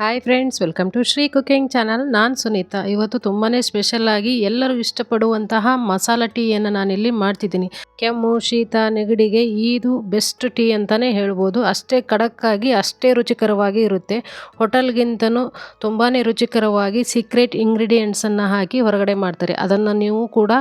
Hi friends welcome to Shree cooking channel ನಾನು ಸುನೀತಾ. ಇವತ್ತು ತುಂಬಾ ಸ್ಪೆಷಲ್ ಆಗಿ ಎಲ್ಲರೂ ಇಷ್ಟಪಡುವಂತಹ ಮಸಾಲ ಟೀಯನ್ನು ನಾನಿಲ್ಲಿ ಮಾಡ್ತಿದ್ದೀನಿ. ಕೆಮ್ಮು, ಶೀತ, ನೆಗಡಿಗೆ ಇದು ಬೆಸ್ಟ್ ಟೀ ಅಂತಲೇ ಹೇಳ್ಬೋದು. ಅಷ್ಟೇ ಖಡಕ್ಕಾಗಿ, ಅಷ್ಟೇ ರುಚಿಕರವಾಗಿ ಇರುತ್ತೆ. ಹೋಟೆಲ್ಗಿಂತನೂ ತುಂಬಾ ರುಚಿಕರವಾಗಿ ಸೀಕ್ರೆಟ್ ಇಂಗ್ರೀಡಿಯೆಂಟ್ಸನ್ನು ಹಾಕಿ ಹೊರಗಡೆ ಮಾಡ್ತಾರೆ. ಅದನ್ನು ನೀವು ಕೂಡ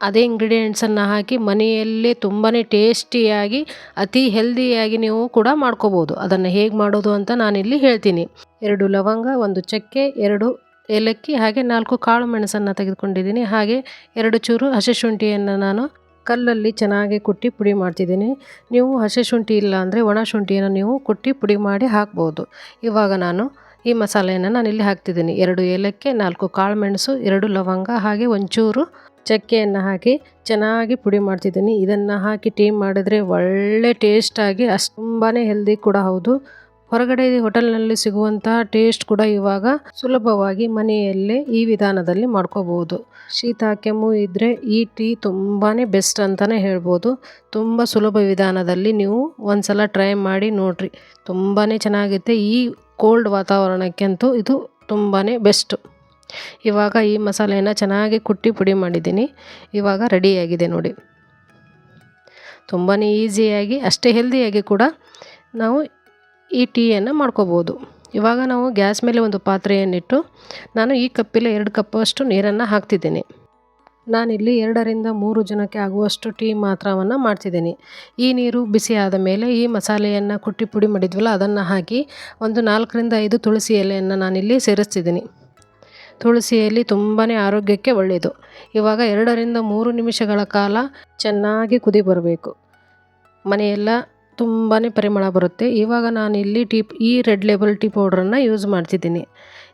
ಅದೇ ಇಂಗ್ರೀಡಿಯೆಂಟ್ಸನ್ನು ಹಾಕಿ ಮನೆಯಲ್ಲೇ ತುಂಬಾ ಟೇಸ್ಟಿಯಾಗಿ ಅತಿ ಹೆಲ್ದಿಯಾಗಿ ನೀವು ಕೂಡ ಮಾಡ್ಕೋಬೋದು. ಅದನ್ನು ಹೇಗೆ ಮಾಡೋದು ಅಂತ ನಾನಿಲ್ಲಿ ಹೇಳ್ತೀನಿ. ಎರಡು ಲವಂಗ, ಒಂದು ಚಕ್ಕೆ, ಎರಡು ಏಲಕ್ಕಿ, ಹಾಗೆ ನಾಲ್ಕು ಕಾಳು ಮೆಣಸನ್ನು ತೆಗೆದುಕೊಂಡಿದ್ದೀನಿ. ಹಾಗೆ ಎರಡು ಚೂರು ಹಸಿ ಶುಂಠಿಯನ್ನು ನಾನು ಕಲ್ಲಲ್ಲಿ ಚೆನ್ನಾಗಿ ಕುಟ್ಟಿ ಪುಡಿ ಮಾಡ್ತಿದ್ದೀನಿ. ನೀವು ಹಸಿ ಶುಂಠಿ ಇಲ್ಲ ಅಂದರೆ ಒಣ ಶುಂಠಿಯನ್ನು ನೀವು ಕುಟ್ಟಿ ಪುಡಿ ಮಾಡಿ ಹಾಕ್ಬೋದು. ಇವಾಗ ನಾನು ಈ ಮಸಾಲೆಯನ್ನು ನಾನಿಲ್ಲಿ ಹಾಕ್ತಿದ್ದೀನಿ. ಎರಡು ಏಲಕ್ಕಿ, ನಾಲ್ಕು ಕಾಳು ಮೆಣಸು, ಎರಡು ಲವಂಗ, ಹಾಗೆ ಒಂಚೂರು ಚಕ್ಕೆಯನ್ನು ಹಾಕಿ ಚೆನ್ನಾಗಿ ಪುಡಿ ಮಾಡ್ತಿದ್ದೀನಿ. ಇದನ್ನು ಹಾಕಿ ಟೀ ಮಾಡಿದ್ರೆ ಒಳ್ಳೆ ಟೇಸ್ಟಾಗಿ ಅಷ್ಟು ತುಂಬಾ ಹೆಲ್ದಿ ಕೂಡ ಹೌದು. ಹೊರಗಡೆ ಹೋಟೆಲ್ನಲ್ಲಿ ಸಿಗುವಂತಹ ಟೇಸ್ಟ್ ಕೂಡ ಇವಾಗ ಸುಲಭವಾಗಿ ಮನೆಯಲ್ಲೇ ಈ ವಿಧಾನದಲ್ಲಿ ಮಾಡ್ಕೋಬಹುದು. ಶೀತ, ಕೆಮ್ಮು ಇದ್ದರೆ ಈ ಟೀ ತುಂಬಾ ಬೆಸ್ಟ್ ಅಂತಲೇ ಹೇಳ್ಬೋದು. ತುಂಬ ಸುಲಭ ವಿಧಾನದಲ್ಲಿ ನೀವು ಒಂದ್ಸಲ ಟ್ರೈ ಮಾಡಿ ನೋಡ್ರಿ. ತುಂಬಾ ಚೆನ್ನಾಗಿರುತ್ತೆ ಈ ಕೋಲ್ಡ್ ವಾತಾವರಣಕ್ಕಂತೂ ಇದು ತುಂಬಾ ಬೆಸ್ಟು ಇವಾಗ ಈ ಮಸಾಲೆಯನ್ನು ಚೆನ್ನಾಗಿ ಕುಟ್ಟಿ ಪುಡಿ ಮಾಡಿದ್ದೀನಿ. ಇವಾಗ ರೆಡಿಯಾಗಿದೆ ನೋಡಿ. ತುಂಬಾ ಈಸಿಯಾಗಿ ಅಷ್ಟೇ ಹೆಲ್ದಿಯಾಗಿ ಕೂಡ ನಾವು ಈ ಟೀಯನ್ನು ಮಾಡ್ಕೋಬೋದು. ಇವಾಗ ನಾವು ಗ್ಯಾಸ್ ಮೇಲೆ ಒಂದು ಪಾತ್ರೆಯನ್ನಿಟ್ಟು ನಾನು ಈ ಕಪ್ಪಿಲ್ಲ ಎರಡು ಕಪ್ಪಷ್ಟು ನೀರನ್ನು ಹಾಕ್ತಿದ್ದೀನಿ. ನಾನಿಲ್ಲಿ ಎರಡರಿಂದ ಮೂರು ಜನಕ್ಕೆ ಆಗುವಷ್ಟು ಟೀ ಮಾತ್ರವನ್ನು ಮಾಡ್ತಿದ್ದೀನಿ. ಈ ನೀರು ಬಿಸಿ ಆದ ಮೇಲೆ ಈ ಮಸಾಲೆಯನ್ನು ಕುಟ್ಟಿ ಪುಡಿ ಮಾಡಿದ್ವಲ್ಲ, ಅದನ್ನು ಹಾಕಿ ಒಂದು ನಾಲ್ಕರಿಂದ ಐದು ತುಳಸಿ ಎಲೆಯನ್ನು ನಾನಿಲ್ಲಿ ಸೇರಿಸ್ತಿದ್ದೀನಿ. ತುಳಸಿ ಎಲೆ ತುಂಬಾ ಆರೋಗ್ಯಕ್ಕೆ ಒಳ್ಳೆಯದು ಇವಾಗ ಎರಡರಿಂದ ಮೂರು ನಿಮಿಷಗಳ ಕಾಲ ಚೆನ್ನಾಗಿ ಕುದಿ ಬರಬೇಕು. ಮನೆಯೆಲ್ಲ ತುಂಬಾ ಪರಿಮಳ ಬರುತ್ತೆ. ಇವಾಗ ನಾನಿಲ್ಲಿ ಟೀ, ಈ ರೆಡ್ ಲೇಬಲ್ ಟೀ ಪೌಡ್ರನ್ನು ಯೂಸ್ ಮಾಡ್ತಿದ್ದೀನಿ.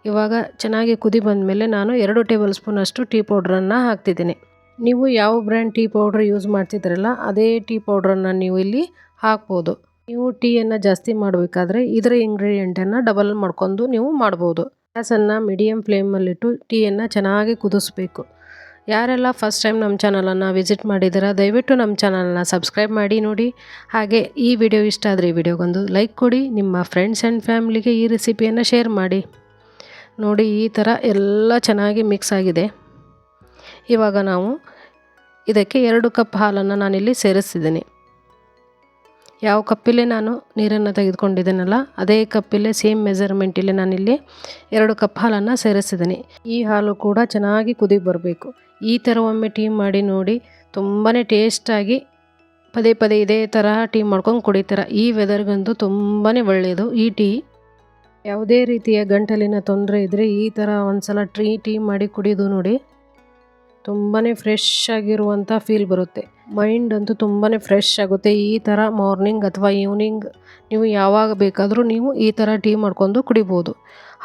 ಇವಾಗ ಚೆನ್ನಾಗಿ ಕುದಿ ಬಂದಮೇಲೆ ನಾನು ಎರಡು ಟೇಬಲ್ ಸ್ಪೂನಷ್ಟು ಟೀ ಪೌಡ್ರನ್ನು ಹಾಕ್ತಿದ್ದೀನಿ. ನೀವು ಯಾವ ಬ್ರ್ಯಾಂಡ್ ಟೀ ಪೌಡ್ರ್ ಯೂಸ್ ಮಾಡ್ತಿದ್ರಲ್ಲ ಅದೇ ಟೀ ಪೌಡ್ರನ್ನು ನೀವು ಇಲ್ಲಿ ಹಾಕ್ಬೋದು. ನೀವು ಟೀಯನ್ನು ಜಾಸ್ತಿ ಮಾಡಬೇಕಾದ್ರೆ ಇದರ ಇಂಗ್ರೀಡಿಯೆಂಟನ್ನು ಡಬಲ್ ಮಾಡ್ಕೊಂಡು ನೀವು ಮಾಡ್ಬೋದು. ಗ್ಯಾಸನ್ನು ಮೀಡಿಯಮ್ ಫ್ಲೇಮಲ್ಲಿಟ್ಟು ಟೀಯನ್ನು ಚೆನ್ನಾಗಿ ಕುದಿಸ್ಬೇಕು. ಯಾರೆಲ್ಲ ಫಸ್ಟ್ ಟೈಮ್ ನಮ್ಮ ಚಾನಲನ್ನು ವಿಸಿಟ್ ಮಾಡಿದ್ದೀರಾ, ದಯವಿಟ್ಟು ನಮ್ಮ ಚಾನಲನ್ನು ಸಬ್ಸ್ಕ್ರೈಬ್ ಮಾಡಿ ನೋಡಿ. ಹಾಗೆ ಈ ವಿಡಿಯೋ ಇಷ್ಟ ಆದರೆ ಈ ವಿಡಿಯೋಗೊಂದು ಲೈಕ್ ಕೊಡಿ, ನಿಮ್ಮ ಫ್ರೆಂಡ್ಸ್ ಆ್ಯಂಡ್ ಫ್ಯಾಮ್ಲಿಗೆ ಈ ರೆಸಿಪಿಯನ್ನು ಶೇರ್ ಮಾಡಿ. ನೋಡಿ, ಈ ಥರ ಎಲ್ಲ ಚೆನ್ನಾಗಿ ಮಿಕ್ಸ್ ಆಗಿದೆ. ಇವಾಗ ನಾವು ಇದಕ್ಕೆ ಎರಡು ಕಪ್ ಹಾಲನ್ನು ನಾನಿಲ್ಲಿ ಸೇರಿಸ್ತಿದ್ದೀನಿ. ಯಾವ ಕಪ್ಪಿಲ್ಲೇ ನಾನು ನೀರನ್ನು ತೆಗೆದುಕೊಂಡಿದ್ದೇನಲ್ಲ, ಅದೇ ಕಪ್ಪಿಲ್ಲೇ ಸೇಮ್ ಮೆಜರ್ಮೆಂಟಲ್ಲಿ ನಾನಿಲ್ಲಿ ಎರಡು ಕಪ್ ಹಾಲನ್ನು ಸೇರಿಸಿದ್ದೀನಿ. ಈ ಹಾಲು ಕೂಡ ಚೆನ್ನಾಗಿ ಕುದಿ ಬರಬೇಕು. ಈ ಥರ ಒಮ್ಮೆ ಟೀ ಮಾಡಿ ನೋಡಿ ತುಂಬಾ ಟೇಸ್ಟಾಗಿ ಪದೇ ಪದೇ ಇದೇ ಥರ ಟೀ ಮಾಡ್ಕೊಂಡು ಕುಡಿತಾರೆ. ಈ ವೆದರ್ಗಂತೂ ತುಂಬಾ ಒಳ್ಳೆಯದು. ಈ ಟೀ ಯಾವುದೇ ರೀತಿಯ ಗಂಟಲಿನ ತೊಂದರೆ ಇದ್ದರೆ ಈ ಥರ ಒಂದು ಸಲ ಟ್ರೀ ಟೀ ಮಾಡಿ ಕುಡಿದು ನೋಡಿ ತುಂಬಾ ಫ್ರೆಶ್ ಆಗಿರುವಂಥ ಫೀಲ್ ಬರುತ್ತೆ. ಮೈಂಡ್ ಅಂತೂ ತುಂಬಾ ಫ್ರೆಶ್ ಆಗುತ್ತೆ. ಈ ಥರ ಮಾರ್ನಿಂಗ್ ಅಥವಾ ಈವ್ನಿಂಗ್ ನೀವು ಯಾವಾಗ ಬೇಕಾದರೂ ನೀವು ಈ ಥರ ಟೀ ಮಾಡ್ಕೊಂಡು ಕುಡಿಬೋದು.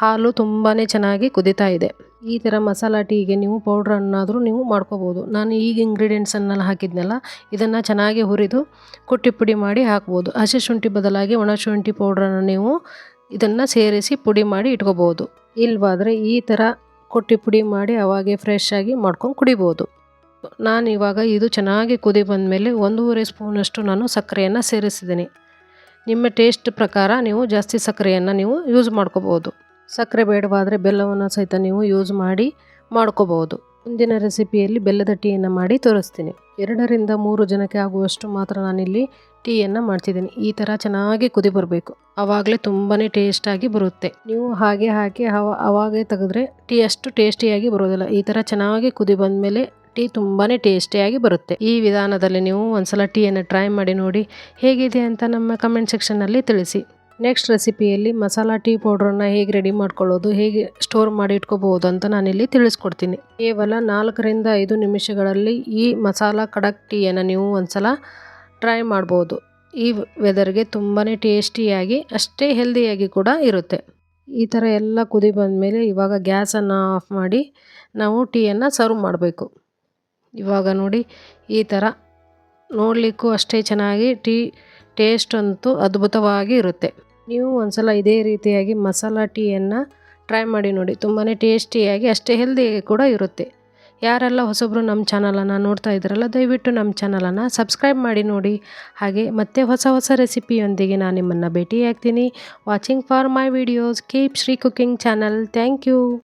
ಹಾಲು ತುಂಬಾ ಚೆನ್ನಾಗಿ ಕುದಿತಾ ಇದೆ. ಈ ಥರ ಮಸಾಲ ಟೀಗೆ ನೀವು ಪೌಡ್ರನ್ನಾದರೂ ನೀವು ಮಾಡ್ಕೋಬೋದು. ನಾನು ಈಗ ಇಂಗ್ರೀಡಿಯೆಂಟ್ಸನ್ನೆಲ್ಲ ಹಾಕಿದ್ನಲ್ಲ, ಇದನ್ನು ಚೆನ್ನಾಗಿ ಹುರಿದು ಕುಟ್ಟಿ ಪುಡಿ ಮಾಡಿ ಹಾಕ್ಬೋದು. ಹಸಿ ಶುಂಠಿ ಬದಲಾಗಿ ಒಣ ಶುಂಠಿ ಪೌಡ್ರನ್ನು ನೀವು ಇದನ್ನು ಸೇರಿಸಿ ಪುಡಿ ಮಾಡಿ ಇಟ್ಕೋಬೋದು. ಇಲ್ವಾದರೆ ಈ ಥರ ಕೊಟ್ಟಿ ಪುಡಿ ಮಾಡಿ ಅವಾಗೆ ಫ್ರೆಶ್ ಆಗಿ ಮಾಡ್ಕೊಂಡು ಕುಡಿಬೋದು. ನಾನು ಇವಾಗ ಇದು ಚೆನ್ನಾಗಿ ಕುದಿ ಬಂದಮೇಲೆ ಒಂದೂವರೆ ಸ್ಪೂನಷ್ಟು ನಾನು ಸಕ್ಕರೆಯನ್ನು ಸೇರಿಸಿದ್ದೀನಿ. ನಿಮ್ಮ ಟೇಸ್ಟ್ ಪ್ರಕಾರ ನೀವು ಜಾಸ್ತಿ ಸಕ್ಕರೆಯನ್ನು ನೀವು ಯೂಸ್ ಮಾಡ್ಕೋಬೋದು. ಸಕ್ಕರೆ ಬೇಡವಾದರೆ ಬೆಲ್ಲವನ್ನು ಸಹಿತ ನೀವು ಯೂಸ್ ಮಾಡಿ ಮಾಡ್ಕೋಬೋದು. ಮುಂದಿನ ರೆಸಿಪಿಯಲ್ಲಿ ಬೆಲ್ಲದ ಟೀಯನ್ನು ಮಾಡಿ ತೋರಿಸ್ತೀನಿ. ಎರಡರಿಂದ ಮೂರು ಜನಕ್ಕೆ ಆಗುವಷ್ಟು ಮಾತ್ರ ನಾನಿಲ್ಲಿ ಟೀಯನ್ನು ಮಾಡ್ತಿದ್ದೀನಿ. ಈ ಥರ ಚೆನ್ನಾಗಿ ಕುದಿ ಬರಬೇಕು. ಆವಾಗಲೇ ತುಂಬಾ ಟೇಸ್ಟಾಗಿ ಬರುತ್ತೆ. ನೀವು ಹಾಗೆ ಹಾಕಿ ಅವ, ಅವಾಗೇ ತೆಗೆದ್ರೆ ಟೀ ಅಷ್ಟು ಟೇಸ್ಟಿಯಾಗಿ ಬರೋದಿಲ್ಲ. ಈ ಥರ ಚೆನ್ನಾಗಿ ಕುದಿ ಬಂದಮೇಲೆ ಟೀ ತುಂಬಾ ಟೇಸ್ಟಿಯಾಗಿ ಬರುತ್ತೆ. ಈ ವಿಧಾನದಲ್ಲಿ ನೀವು ಒಂದ್ಸಲ ಟೀಯನ್ನು ಟ್ರೈ ಮಾಡಿ ನೋಡಿ ಹೇಗಿದೆ ಅಂತ ನಮ್ಮ ಕಮೆಂಟ್ ಸೆಕ್ಷನ್ನಲ್ಲಿ ತಿಳಿಸಿ. ನೆಕ್ಸ್ಟ್ ರೆಸಿಪಿಯಲ್ಲಿ ಮಸಾಲ ಟೀ ಪೌಡ್ರನ್ನ ಹೇಗೆ ರೆಡಿ ಮಾಡ್ಕೊಳ್ಳೋದು, ಹೇಗೆ ಸ್ಟೋರ್ ಮಾಡಿ ಇಟ್ಕೋಬಹುದು ಅಂತ ನಾನಿಲ್ಲಿ ತಿಳಿಸ್ಕೊಡ್ತೀನಿ. ಕೇವಲ ನಾಲ್ಕರಿಂದ ಐದು ನಿಮಿಷಗಳಲ್ಲಿ ಈ ಮಸಾಲ ಕಡಕ್ ಟೀಯನ್ನು ನೀವು ಒಂದ್ಸಲ ಟ್ರೈ ಮಾಡ್ಬೋದು. ಈ ವೆದರ್ಗೆ ತುಂಬಾ ಟೇಸ್ಟಿಯಾಗಿ ಅಷ್ಟೇ ಹೆಲ್ದಿಯಾಗಿ ಕೂಡ ಇರುತ್ತೆ. ಈ ಥರ ಎಲ್ಲ ಕುದಿ ಬಂದಮೇಲೆ ಇವಾಗ ಗ್ಯಾಸನ್ನು ಆಫ್ ಮಾಡಿ, ನಾವು ಟೀಯನ್ನು ಸರ್ವ್ ಮಾಡಬೇಕು. ಇವಾಗ ನೋಡಿ, ಈ ಥರ ನೋಡಲಿಕ್ಕೂ ಅಷ್ಟೇ ಚೆನ್ನಾಗಿ ಟೀ ಟೇಸ್ಟ್ ಅಂತೂ ಅದ್ಭುತವಾಗಿ ಇರುತ್ತೆ. ನೀವು ಒಂದ್ಸಲ ಇದೇ ರೀತಿಯಾಗಿ ಮಸಾಲ ಟೀಯನ್ನು ಟ್ರೈ ಮಾಡಿ ನೋಡಿ ತುಂಬಾ ಟೇಸ್ಟಿಯಾಗಿ ಅಷ್ಟೇ ಹೆಲ್ದಿಯಾಗಿ ಕೂಡ ಇರುತ್ತೆ. ಯಾರೆಲ್ಲ ಹೊಸಬ್ರು ನಮ್ಮ ಚಾನಲನ್ನು ನೋಡ್ತಾ ಇದ್ದೀರಲ್ಲ ದಯವಿಟ್ಟು ನಮ್ಮ ಚಾನಲನ್ನು ಸಬ್ಸ್ಕ್ರೈಬ್ ಮಾಡಿ ನೋಡಿ. ಹಾಗೆ ಮತ್ತೆ ಹೊಸ ಹೊಸ ರೆಸಿಪಿಯೊಂದಿಗೆ ನಾನು ನಿಮ್ಮನ್ನು ಭೇಟಿಯಾಗ್ತೀನಿ. Watching for my videos. Keep Shree cooking channel. Thank you.